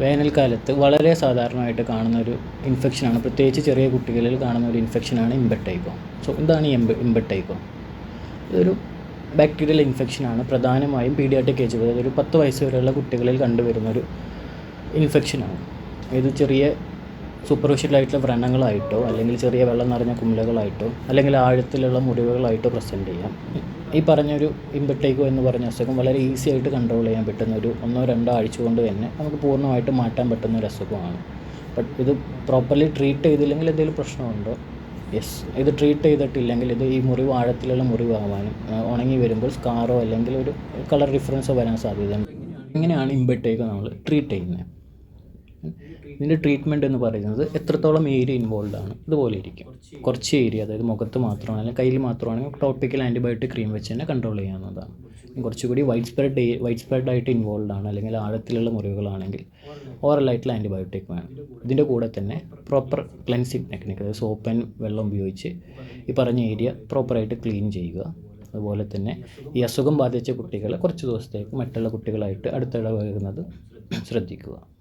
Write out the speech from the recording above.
വേനൽക്കാലത്ത് വളരെ സാധാരണമായിട്ട് കാണുന്ന ഒരു ഇൻഫെക്ഷനാണ് പ്രത്യേകിച്ച് ചെറിയ കുട്ടികളിൽ കാണുന്ന ഒരു ഇൻഫെക്ഷനാണ് ഇമ്പട്ടൈക്കോ സോ എന്താണ് ഈ എംബ ഇമ്പട്ടൈക്കോ ഇതൊരു ബാക്ടീരിയൽ ഇൻഫെക്ഷനാണ് പ്രധാനമായും പീഡിയാട്ടിക് ഏജ് അതായത് ഒരു പത്ത് വയസ്സ് വരെയുള്ള കുട്ടികളിൽ കണ്ടുവരുന്നൊരു ഇൻഫെക്ഷനാണ് ഇത് ചെറിയ സൂപ്പർഫിഷ്യലായിട്ടുള്ള വ്രണങ്ങളായിട്ടോ അല്ലെങ്കിൽ ചെറിയ വെള്ളം നിറഞ്ഞ കുമിളകളായിട്ടോ അല്ലെങ്കിൽ ആഴത്തിലുള്ള മുറിവുകളായിട്ടോ പ്രസന്റ് ചെയ്യാം. ഈ പറഞ്ഞൊരു ഇമ്പട്ടേക്കോ എന്ന് പറഞ്ഞ അസുഖം വളരെ ഈസി ആയിട്ട് കൺട്രോൾ ചെയ്യാൻ പറ്റുന്ന ഒരു ഒന്നോ രണ്ടോ ആഴ്ച കൊണ്ട് തന്നെ നമുക്ക് പൂർണമായിട്ട് മാറ്റാൻ പറ്റുന്ന ഒരു അസുഖമാണ്. ബട്ട് ഇത് പ്രോപ്പർലി ട്രീറ്റ് ചെയ്തില്ലെങ്കിൽ എന്തെങ്കിലും പ്രശ്നമുണ്ടോ? യെസ് ഇത് ട്രീറ്റ് ചെയ്തിട്ടില്ലെങ്കിൽ ഇത് ഈ മുറിവ് ആഴത്തിലുള്ള മുറിവാകാനും ഉണങ്ങി വരുമ്പോൾ സ്കാറോ അല്ലെങ്കിൽ ഒരു കളർ ഡിഫറൻസോ വരാൻ സാധ്യതയുണ്ട് ഇങ്ങനെയാണ് ഇമ്പട്ടേക്ക് നമ്മൾ ട്രീറ്റ് ചെയ്യുന്നത്. ഇതിന്റെ ട്രീറ്റ്മെന്റ് എന്ന് പറയുന്നത് എത്രത്തോളം ഏരിയ ഇൻവോൾവ് ആണ്. ഇതുപോലെ ഇരിക്കും. കുറച്ച് ഏരിയ അതായത് മുഖത്ത് മാത്രമാണ് അല്ലെങ്കിൽ കയ്യിൽ മാത്രമാണെങ്കിൽ ടോപ്പിക്കൽ ആന്റിബയോട്ടിക് ക്രീം വെച്ച് തന്നെ കൺട്രോൾ ചെയ്യാവുന്നതാണ്. കുറച്ചുകൂടി വൈഡ് സ്പ്രെഡ് വൈഡ് സ്പ്രെഡ് ആയിട്ട് ഇൻവോൾവ് ആണ് അല്ലെങ്കിൽ ആഴത്തിലുള്ള മുറിവുകളാണെങ്കിൽ ഓറലായിട്ടുള്ള ആന്റിബയോട്ടിക് വേണം. ഇതിന്റെ കൂടെ തന്നെ പ്രോപ്പർ ക്ലെൻസിങ് ടെക്നിക്ക് അതായത് സോപ്പ് ആൻഡ് വെള്ളം ഉപയോഗിച്ച് ഈ പറഞ്ഞ ഏരിയ പ്രോപ്പറായിട്ട് ക്ലീൻ ചെയ്യുക. അതുപോലെ തന്നെ ഈ അസുഖം ബാധിച്ച കുട്ടികളെ കുറച്ച് ദിവസത്തേക്ക് മറ്റുള്ള കുട്ടികളായിട്ട് അടുത്തിടപഴകുന്നത് ശ്രദ്ധിക്കുക.